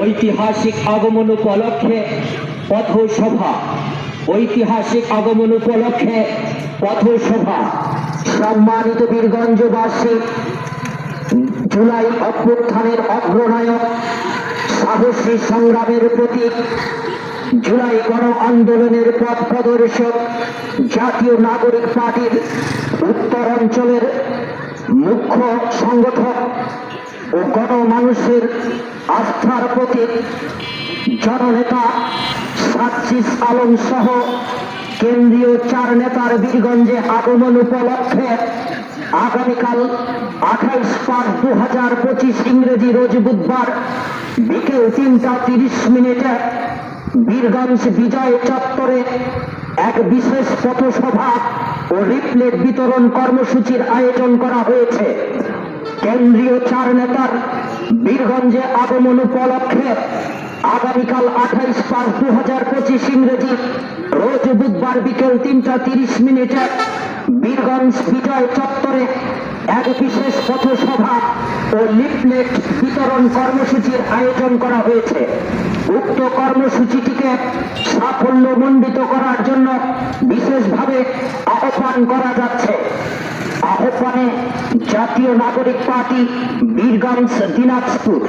ঐতিহাসিক আগমন উপলক্ষে পথসভা। ঐতিহাসিক আগমন উপলক্ষে পথসভা। সম্মানিত বীরগঞ্জবাসী জুলাই অভ্যুত্থানের অগ্রনায়ক, সাহসী সংগ্রামের প্রতীক, জুলাই গণ আন্দোলনের পথ প্রদর্শক, জাতীয় নাগরিক পার্টির উত্তর অঞ্চলের মুখ্য সংগঠক ও গণমানুষের আস্থার প্রতীক জননেতা সাচ্চিস আলম সহ কেন্দ্রীয় চার নেতার বীরগঞ্জে আগমন উপলক্ষে আগামীকাল আঠাইশ পাঁচ দু হাজার পঁচিশ ইংরেজি রোজ বুধবার বিকেল তিনটা তিরিশ মিনিটে বীরগঞ্জ বিজয় চত্বরে এক বিশেষ পথসভা ও রিপ্লেট বিতরণ কর্মসূচির আয়োজন করা হয়েছে। কেন্দ্রীয় চার নেতার বীরগঞ্জে আগমন উপলক্ষে আগামীকাল আঠাইশ পাঁচ দু হাজার পঁচিশ ইংরেজি রোজ বুধবার বিকেল তিনটা তিরিশ মিনিটে বীরগঞ্জ বিজয় চত্বরে এক বিশেষ পথসভা ও লিফলেট বিতরণ কর্মসূচির আয়োজন করা হয়েছে। উক্ত কর্মসূচিটিকে সাফল্য সাফল্যমণ্ডিত করার জন্য বিশেষভাবে আহ্বান করা যাচ্ছে। আহ্বানে জাতীয় নাগরিক পার্টি বীরগঞ্জ দিনাজপুর।